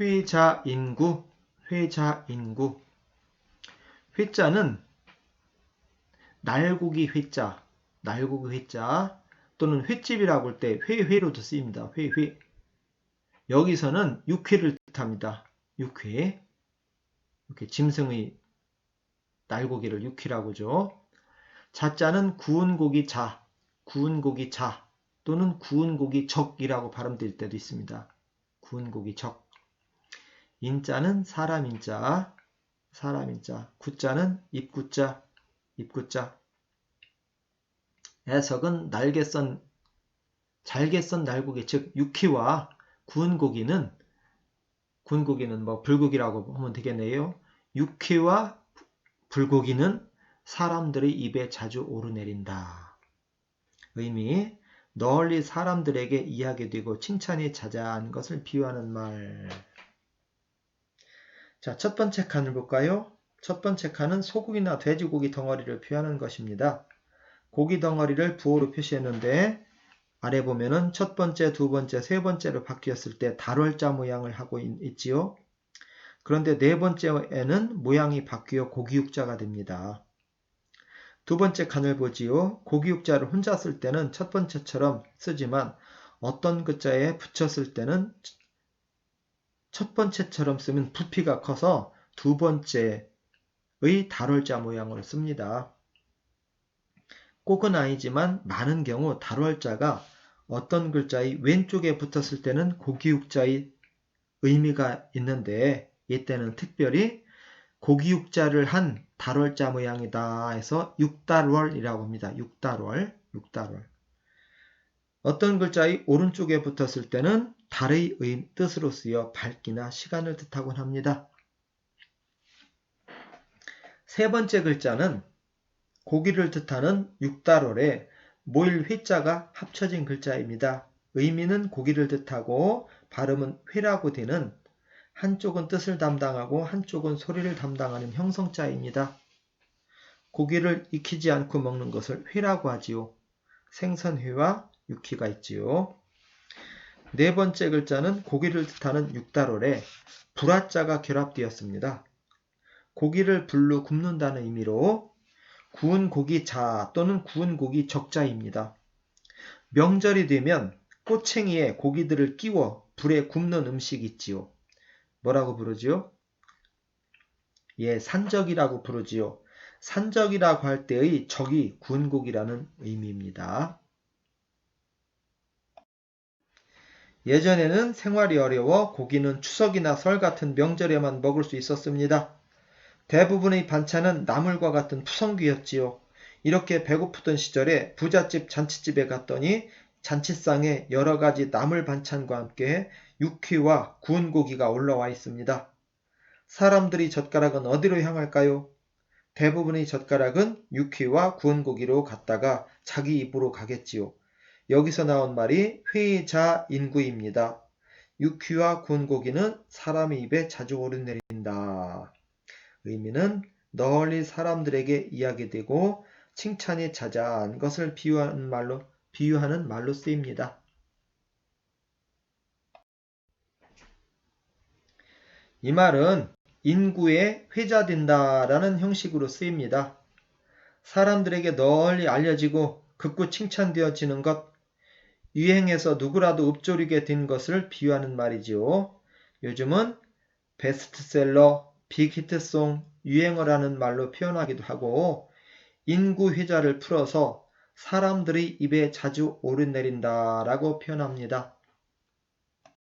회자 인구, 회자 인구. 회자는 날고기 회자, 날고기 회자 또는 횟집이라고 할 때 회회로도 쓰입니다. 회회. 여기서는 육회를 뜻합니다. 육회. 이렇게 짐승의 날고기를 육회라고 하죠. 자자는 구운 고기 자, 구운 고기 자 또는 구운 고기 적이라고 발음될 때도 있습니다. 구운 고기 적. 인자는 사람 인자, 사람 인자. 구자는 입구자, 입구자. 애석은 날개 썬 잘게 썬 날고기 즉 육회와 구운 고기는 구운 고기는 뭐 불고기라고 하면 되겠네요. 육회와 불고기는 사람들의 입에 자주 오르내린다. 의미 널리 사람들에게 이야기되고 칭찬이 자자한 것을 비유하는 말. 자, 첫 번째 칸을 볼까요? 첫 번째 칸은 소고기나 돼지고기 덩어리를 표현하는 것입니다. 고기 덩어리를 부호로 표시했는데 아래 보면은 첫 번째, 두 번째, 세 번째로 바뀌었을 때 달월자 모양을 하고 있, 지요 그런데 네 번째에는 모양이 바뀌어 고기육자가 됩니다. 두 번째 칸을 보지요. 고기육자를 혼자 쓸 때는 첫 번째처럼 쓰지만 어떤 글자에 붙였을 때는 첫 번째처럼 쓰면 부피가 커서 두 번째의 달월자 모양으로 씁니다. 꼭은 아니지만 많은 경우 달월자가 어떤 글자의 왼쪽에 붙었을 때는 고기육자의 의미가 있는데 이때는 특별히 고기육자를 한 달월자 모양이다 해서 육달월이라고 합니다. 육달월, 육달월. 어떤 글자의 오른쪽에 붙었을 때는 달의 뜻으로 쓰여 밝기나 시간을 뜻하곤 합니다. 세 번째 글자는 고기를 뜻하는 육달월에 모일 회자가 합쳐진 글자입니다. 의미는 고기를 뜻하고 발음은 회라고 되는 한쪽은 뜻을 담당하고 한쪽은 소리를 담당하는 형성자입니다. 고기를 익히지 않고 먹는 것을 회라고 하지요. 생선회와 육회가 있지요. 네 번째 글자는 고기를 뜻하는 육달월에 불화자가 결합되었습니다. 고기를 불로 굽는다는 의미로 구운 고기 자 또는 구운 고기 적자입니다. 명절이 되면 꼬챙이에 고기들을 끼워 불에 굽는 음식이 있지요. 뭐라고 부르지요? 예, 산적이라고 부르지요. 산적이라고 할 때의 적이 구운 고기라는 의미입니다. 예전에는 생활이 어려워 고기는 추석이나 설 같은 명절에만 먹을 수 있었습니다. 대부분의 반찬은 나물과 같은 푸성귀였지요. 이렇게 배고프던 시절에 부잣집 잔치집에 갔더니 잔치상에 여러 가지 나물 반찬과 함께 육회와 구운 고기가 올라와 있습니다. 사람들이 젓가락은 어디로 향할까요? 대부분의 젓가락은 육회와 구운 고기로 갔다가 자기 입으로 가겠지요. 여기서 나온 말이 회자 인구입니다. 육회와 구운 고기는 사람의 입에 자주 오르내린다. 의미는 널리 사람들에게 이야기되고 칭찬이 자자한 것을 비유하는 말로 비유하는 말로 쓰입니다. 이 말은 인구에 회자된다라는 형식으로 쓰입니다. 사람들에게 널리 알려지고 극구 칭찬되어지는 것, 유행해서 누구라도 읊조리게 된 것을 비유하는 말이지요. 요즘은 베스트셀러, 빅히트송, 유행어라는 말로 표현하기도 하고 인구 회자를 풀어서 사람들의 입에 자주 오르내린다라고 표현합니다.